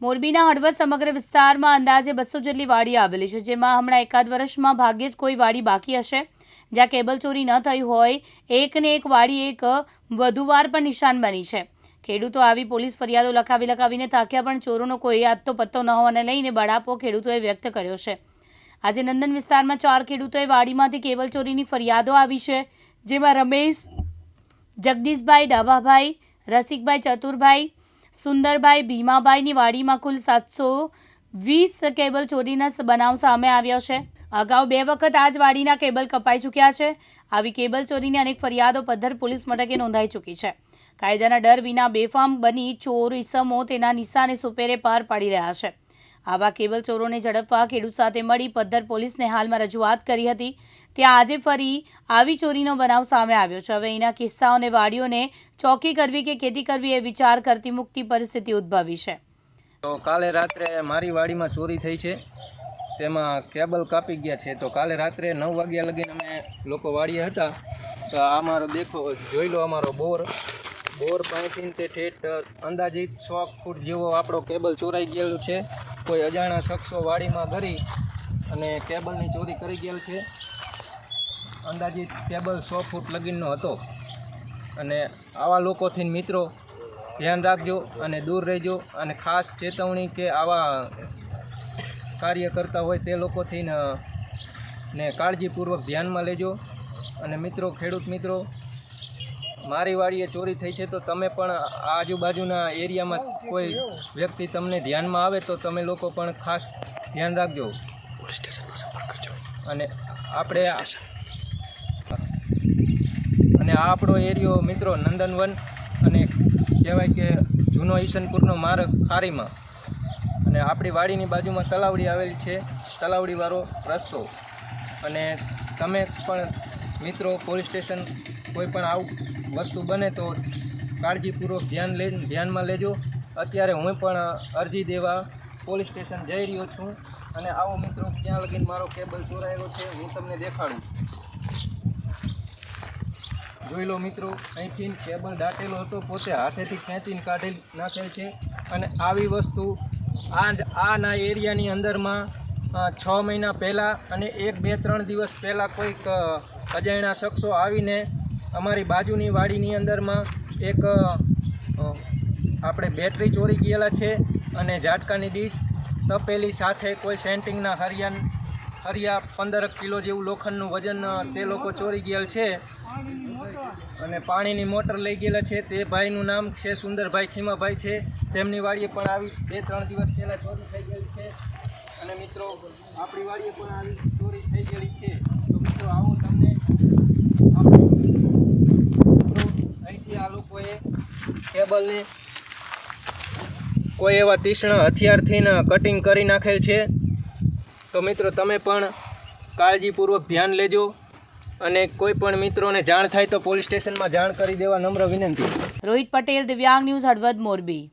મોરબીના હળવદ સમગ્ર વિસ્તારમાં અંદાજે બસો જેટલી વાડી આવેલી છે, જેમાં હમણાં એકાદ વર્ષમાં ભાગ્યે જ કોઈ વાડી બાકી હશે. જ્યાં કેબલ ચોરી ન થઈ હોય એકને એક વાડી એક વધુ વાર પણ નિશાન બની છે. ખેડૂતો આવી પોલીસ ફરિયાદો લખાવી લખાવીને થાક્યા પણ ચોરોનો કોઈ આત્તો પત્તો ન હોવાને લઈને બળાપો ખેડૂતોએ વ્યક્ત કર્યો છે. આજે નંદન વિસ્તારમાં ચાર ખેડૂતોએ વાડીમાંથી કેબલ ચોરીની ફરિયાદો આવી છે, જેમાં રમેશ, જગદીશભાઈ ડાભાભાઈ, રસિકભાઈ ચતુરભાઈ સુંદરભાઈ ભીમાભાઈની વાડીમાં કુલ સાતસો વીસ કેબલ ચોરીના બનાવ સામે આવ્યો છે. અગાઉ બે વખત આ જ વાડીના કેબલ કપાઈ ચૂક્યા છે. આવી કેબલ ચોરીની અનેક ફરિયાદો પદ્ધર પોલીસ મથકે નોંધાઈ ચૂકી છે. કાયદાના ડર વિના બેફામ બની ચોર, ઈસમો તેના નિશાને સુપેરે પાર પાડી રહ્યા છે. આવા કેબલ ચોરોને ઝડપવા ખેડૂત સાથે મળી પદ્ધર પોલીસને હાલમાં રજૂઆત કરી હતી. ત્યાં આજે ફરી આવી ચોરીનો બનાવ સામે આવ્યો છે. હવે એના કિસ્સાઓને વાડીઓને ચોકી કરવી કે ખેતી કરવી એ વિચાર કરતી મુક્તિ પરિસ્થિતિ ઉદ્ભવી છે. તો કાલે રાત્રે મારી વાડીમાં ચોરી થઈ છે. તેમાં કેબલ કાપી ગયા છે. તો કાલે રાત્રે નવ વાગ્યા લગીને અમે લોકો વાડીએ હતા. તો આ અમારો દેખો, જોઈ લો અમારો બોર. બોર પાઇપિંગ તે ઠેઠ અંદાજિત સો ફૂટ જેવો આપણો કેબલ ચોરાઈ ગયેલું છે. કોઈ અજાણા શખ્સો વાડીમાં ધરી અને કેબલની ચોરી કરી ગયેલ છે. અંદાજિત કેબલ સો ફૂટ લગીનનો હતો. અને આવા લોકોથી મિત્રો, ધ્યાન રાખજો અને દૂર રહેજો અને ખાસ ચેતવણી કે આવા કાર્ય કરતા હોય તે લોકોથી ને કાળજીપૂર્વક ધ્યાનમાં લેજો. અને મિત્રો, ખેડૂત મિત્રો મારી વાડીએ ચોરી થઈ છે તો તમે પણ આજુબાજુના એરિયામાં કોઈ વ્યક્તિ તમને ધ્યાનમાં આવે તો તમે લોકો પણ ખાસ ધ્યાન રાખજો. અને આપણે અને આ આપણો એરિયો મિત્રો નંદનવન અને કહેવાય કે જૂનો ઈશનપુરનો માર્ગ ખારીમાં. અને આપણી વાડીની બાજુમાં તલાવડી આવેલી છે તલાવડીવાળો રસ્તો. અને તમે પણ મિત્રો પોલીસ સ્ટેશન કોઈ પણ આવું વસ્તુ બને તો કાળજીપૂર્વક ધ્યાન લઈ ધ્યાનમાં લેજો. અત્યારે હું પણ અરજી દેવા પોલીસ સ્ટેશન જઈ રહ્યો છું અને આવો મિત્રો, ક્યાં લગીને મારો કેબલ ચોરાયેલો છે, હું તમને દેખાડું. જોઈ લો મિત્રો, અહીંથી કેબલ દાટેલો હતો, પોતે હાથેથી ખેંચીને કાઢી નાખેલ છે. અને આવી વસ્તુ આ આના એરિયાની અંદરમાં છ મહિના પહેલાં અને એક, બે, ત્રણ દિવસ પહેલાં કોઈક અજાણ્યા શખ્સો આવીને અમારી બાજુની વાડીની અંદરમાં એક આપણે બેટરી ચોરી ગયેલા છે અને ઝાટકાની ડીશ તપેલી સાથે કોઈ સેન્ટિંગના હરિયાન, હરિયા પંદર કિલો જેવું લોખંડનું વજન તે લોકો ચોરી ગયેલ છે. અને પાણીની મોટર લઈ ગયેલા છે. તે ભાઈનું નામ છે સુંદરભાઈ ખીમાભાઈ છે. તેમની વાડીએ પણ આવી બે, ત્રણ દિવસ પહેલાં ચોરી થઈ ગયેલી છે. અને મિત્રો, આપણી વાડીએ પણ આવી ચોરી થઈ ગયેલી છે. તો મિત્રો, આવો તમને અહીંથી આ લોકોએ ટેબલને કોઈ એવા તીક્ષ્ણ હથિયારથી ને કટિંગ કરી નાખેલ છે. તો મિત્રો, તમે પણ કાળજીપૂર્વક ધ્યાન લેજો અને કોઈ પણ મિત્રોને જાણ થાય તો પોલીસ સ્ટેશનમાં જાણ કરી દેવા નમ્ર વિનંતી. રોહિત પટેલ, દિવ્યાંગ ન્યૂઝ હળવદ મોરબી.